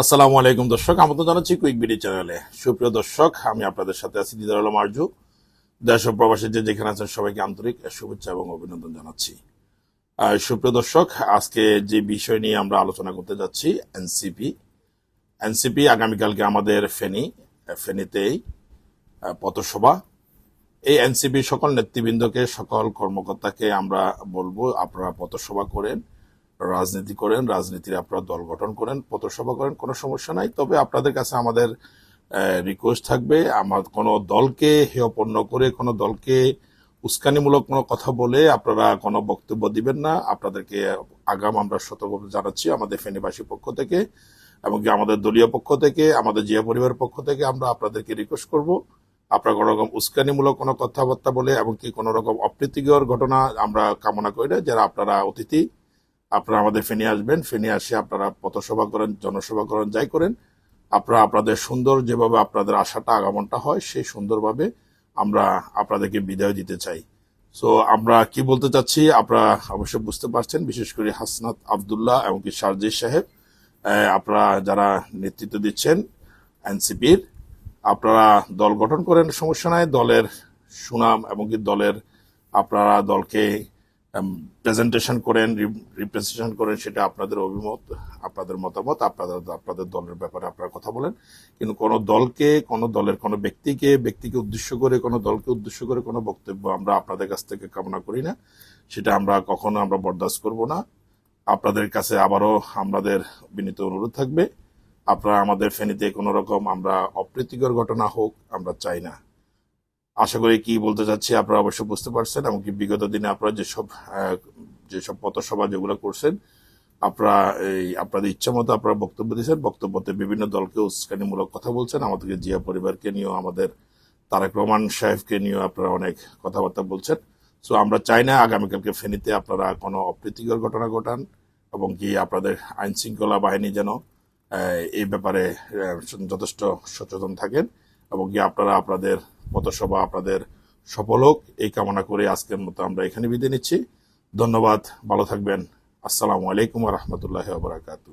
আসসালামু আলাইকুম দর্শক, আমন্ত্রণ জানাচ্ছি কুইক বিডি চ্যানেলে সুপ্রিয় দর্শক, আমি আপনাদের সাথে আছি দিদার আলম আরজু। দেশ ও প্রবাসী যে যেখানে আছেন সবাইকে আন্তরিক শুভেচ্ছা এবং অভিনন্দন জানাচ্ছি। সুপ্রিয় দর্শক, আজকে যে বিষয় নিয়ে আমরা আলোচনা করতে যাচ্ছি এনসিপি এনসিপি আগামীকালকে আমাদের ফেনী, ফেনীতেই পথসভা। এই এনসিপি সকল নেতৃবৃন্দকে, সকল কর্মকর্তাকে আমরা বলব, আপনারা পথসভা করেন। রাজনীতি করেন, রাজনীতির আপনারা দল গঠন করেন, পথসভা করেন, কোনো সমস্যা নাই। তবে আপনাদের কাছে আমাদের রিকোয়েস্ট থাকবে, আমার কোনো দলকে হেয়পন্ন করে, কোনো দলকে উস্কানিমূলক কোনো কথা বলে আপনারা কোনো বক্তব্য দিবেন না। আপনাদেরকে আগাম আমরা সতর্ক জানাচ্ছি আমাদের ফেনীবাসী পক্ষ থেকে এমনকি আমাদের দলীয় পক্ষ থেকে, আমাদের জিয়া পরিবারের পক্ষ থেকে আমরা আপনাদেরকে রিকোয়েস্ট করব। আপনারা কোনো রকম উস্কানিমূলক কোনো কথাবার্তা বলে এমনকি কোনো রকম অপ্রীতিকর ঘটনা আমরা কামনা করি না, যারা আপনারা অতিথি আপনারা আমাদের ফেনে আসবেন, ফেনে আসে আপনারা পথসভা করেন, জনসভা করেন, যাই করেন, আপনারা আপনাদের সুন্দর যেভাবে আপনাদের আশাটা, আগমনটা হয়, সেই সুন্দরভাবে আমরা আপনাদেরকে বিদায় দিতে চাই। সো আমরা কি বলতে চাচ্ছি? আপনারা অবশ্যই বুঝতে পারছেন, বিশেষ করে হাসনাত আবদুল্লাহ এমনকি শারজির সাহেব আপনারা যারা নেতৃত্ব দিচ্ছেন এনসিপির, আপনারা দল গঠন করেন, সমস্যা নাই, দলের সুনাম এমনকি দলের আপনারা দলকে প্রেজেন্টেশন করেন রিপ্রেজেন্টেশন করেন, সেটা আপনাদের অভিমত, আপনাদের মতামত, আপনাদের আপনাদের দলের ব্যাপারে আপনারা কথা বলেন। কিন্তু কোনো দলকে, কোনো দলের কোনো ব্যক্তিকে ব্যক্তিকে উদ্দেশ্য করে, কোনো দলকে উদ্দেশ্য করে কোনো বক্তব্য আমরা আপনাদের কাছ থেকে কামনা করি না। সেটা আমরা কখনো আমরা বরদাস্ত করব না। আপনাদের কাছে আবারও আমাদের বিনীত অনুরোধ থাকবে। আপনারা আমাদের ফেনীতে কোনো রকম আমরা অপ্রীতিকর ঘটনা হোক, আমরা চাই না। আশা করি কি বলতে চাচ্ছি আপনারা অবশ্যই বুঝতে পারছেন, এমনকি বিগত দিনে আপনারা যেসব যেসব পথসভা যেগুলো করছেন, আপনারা এই, আপনাদের ইচ্ছা মতো আপনারা বক্তব্য দিয়েছেন, বক্তব্যতে বিভিন্ন দলকে উস্কানিমূলক কথা বলছেন, আমাদেরকে, জিয়া পরিবারকে নিয়েও, আমাদের তারেক রহমান সাহেবকে নিয়েও আপনারা অনেক কথাবার্তা বলছেন। সো আমরা চাই না আগামীকালকে ফেনীতে আপনারা কোনো অপ্রীতিকর ঘটনা ঘটান, এবং কি আপনাদের আইন শৃঙ্খলা বাহিনী যেন এই ব্যাপারে যথেষ্ট সচেতন থাকেন, এবং কি আপনারা আপনাদের পথসভা আপনাদের সফল হোক। এই কামনা করে আজকের মতো আমরা এখানে বিদায় নিচ্ছি। ধন্যবাদ। ভালো থাকবেন। আসসালামু আলাইকুম রহমতুল্লাহ বারাকাতু